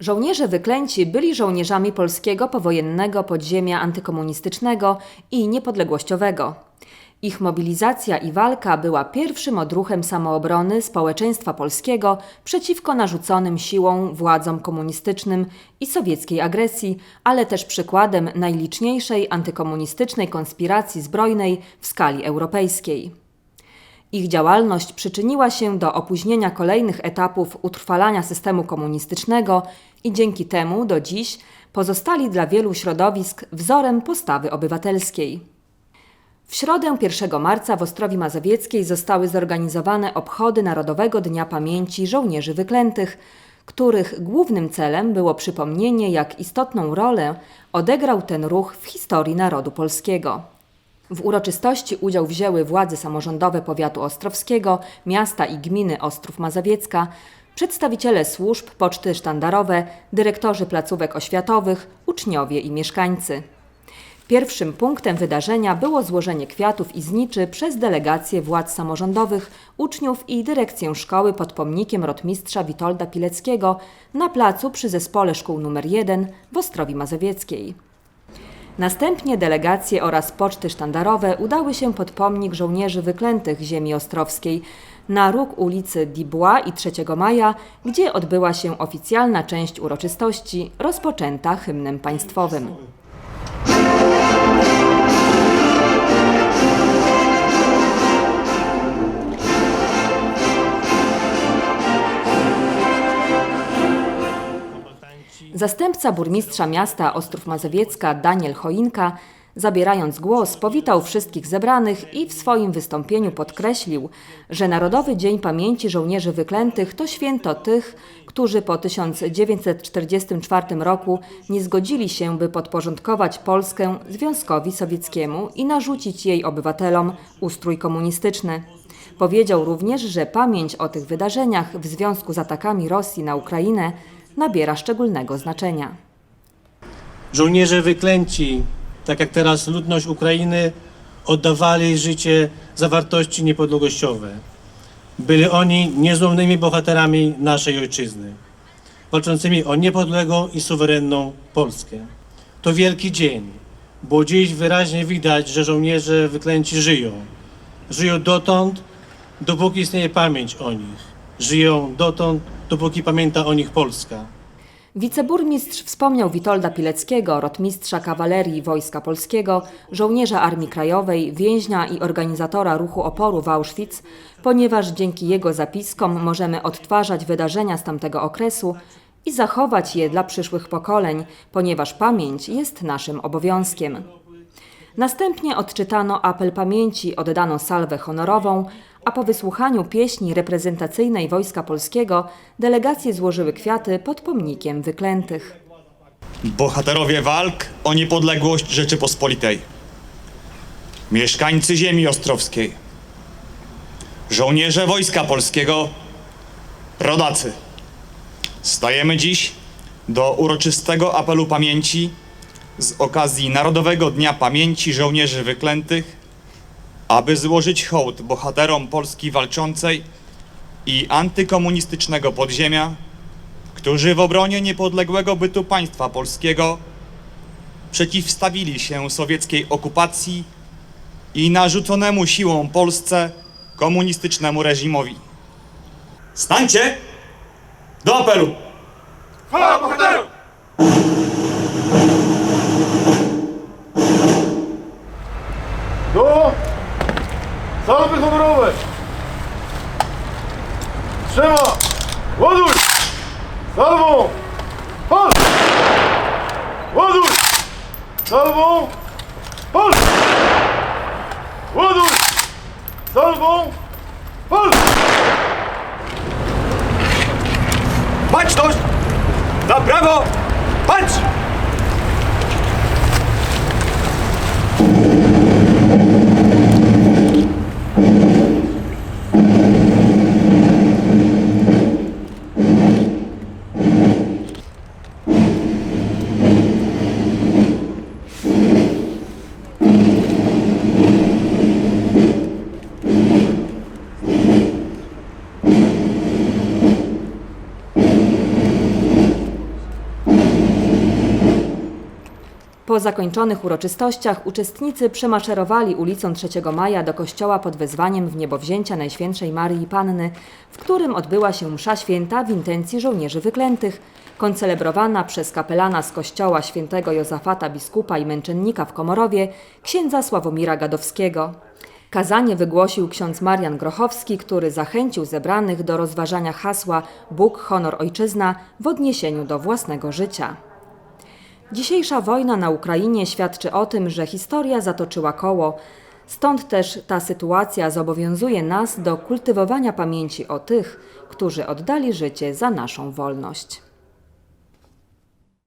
Żołnierze wyklęci byli żołnierzami polskiego powojennego podziemia antykomunistycznego i niepodległościowego. Ich mobilizacja i walka była pierwszym odruchem samoobrony społeczeństwa polskiego przeciwko narzuconym siłą władzom komunistycznym i sowieckiej agresji, ale też przykładem najliczniejszej antykomunistycznej konspiracji zbrojnej w skali europejskiej. Ich działalność przyczyniła się do opóźnienia kolejnych etapów utrwalania systemu komunistycznego i dzięki temu do dziś pozostali dla wielu środowisk wzorem postawy obywatelskiej. W środę 1 marca w Ostrowi Mazowieckiej zostały zorganizowane obchody Narodowego Dnia Pamięci Żołnierzy Wyklętych, których głównym celem było przypomnienie, jak istotną rolę odegrał ten ruch w historii narodu polskiego. W uroczystości udział wzięły władze samorządowe powiatu ostrowskiego, miasta i gminy Ostrów Mazowiecka, przedstawiciele służb, poczty sztandarowe, dyrektorzy placówek oświatowych, uczniowie i mieszkańcy. Pierwszym punktem wydarzenia było złożenie kwiatów i zniczy przez delegację władz samorządowych, uczniów i dyrekcję szkoły pod pomnikiem rotmistrza Witolda Pileckiego na placu przy Zespole Szkół nr 1 w Ostrowi Mazowieckiej. Następnie delegacje oraz poczty sztandarowe udały się pod pomnik żołnierzy wyklętych ziemi ostrowskiej na róg ulicy Dubois i 3 Maja, gdzie odbyła się oficjalna część uroczystości rozpoczęta hymnem państwowym. Zastępca burmistrza miasta Ostrów Mazowiecka Daniel Choinka, zabierając głos, powitał wszystkich zebranych i w swoim wystąpieniu podkreślił, że Narodowy Dzień Pamięci Żołnierzy Wyklętych to święto tych, którzy po 1944 roku nie zgodzili się, by podporządkować Polskę Związkowi Sowieckiemu i narzucić jej obywatelom ustrój komunistyczny. Powiedział również, że pamięć o tych wydarzeniach w związku z atakami Rosji na Ukrainę nabiera szczególnego znaczenia. Żołnierze wyklęci, tak jak teraz ludność Ukrainy, oddawali życie za wartości niepodległościowe. Byli oni niezłomnymi bohaterami naszej ojczyzny, walczącymi o niepodległą i suwerenną Polskę. To wielki dzień, bo dziś wyraźnie widać, że żołnierze wyklęci żyją. Żyją dotąd, dopóki istnieje pamięć o nich. Żyją dotąd, dopóki pamięta o nich Polska. Wiceburmistrz wspomniał Witolda Pileckiego, rotmistrza kawalerii Wojska Polskiego, żołnierza Armii Krajowej, więźnia i organizatora ruchu oporu w Auschwitz, ponieważ dzięki jego zapiskom możemy odtwarzać wydarzenia z tamtego okresu i zachować je dla przyszłych pokoleń, ponieważ pamięć jest naszym obowiązkiem. Następnie odczytano apel pamięci, oddano salwę honorową, a po wysłuchaniu pieśni reprezentacyjnej Wojska Polskiego delegacje złożyły kwiaty pod pomnikiem wyklętych. Bohaterowie walk o niepodległość Rzeczypospolitej. Mieszkańcy ziemi ostrowskiej. Żołnierze Wojska Polskiego. Rodacy. Stajemy dziś do uroczystego apelu pamięci z okazji Narodowego Dnia Pamięci Żołnierzy Wyklętych, aby złożyć hołd bohaterom Polski walczącej i antykomunistycznego podziemia, którzy w obronie niepodległego bytu państwa polskiego przeciwstawili się sowieckiej okupacji i narzuconemu siłą Polsce komunistycznemu reżimowi. Stańcie do apelu! Chwała bohaterom! Do salwy honorowej! Trzyma! Ładuj! Salwą! Pal! Ładuj! Salwą! Pal! Ładuj! Salwą! Pal! Baczność! Na prawo! Patrz! Po zakończonych uroczystościach uczestnicy przemaszerowali ulicą 3 Maja do kościoła pod wezwaniem w niebowzięcia Najświętszej Maryi Panny, w którym odbyła się msza święta w intencji żołnierzy wyklętych, koncelebrowana przez kapelana z kościoła świętego Jozafata biskupa i męczennika w Komorowie, księdza Sławomira Gadowskiego. Kazanie wygłosił ksiądz Marian Grochowski, który zachęcił zebranych do rozważania hasła Bóg, honor, ojczyzna w odniesieniu do własnego życia. Dzisiejsza wojna na Ukrainie świadczy o tym, że historia zatoczyła koło. Stąd też ta sytuacja zobowiązuje nas do kultywowania pamięci o tych, którzy oddali życie za naszą wolność.